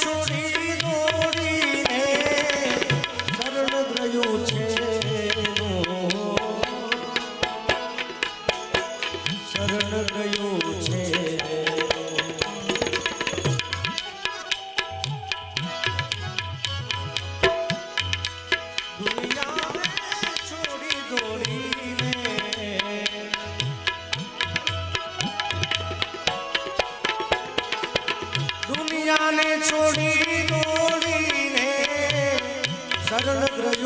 छोड़ी શરણ ગયું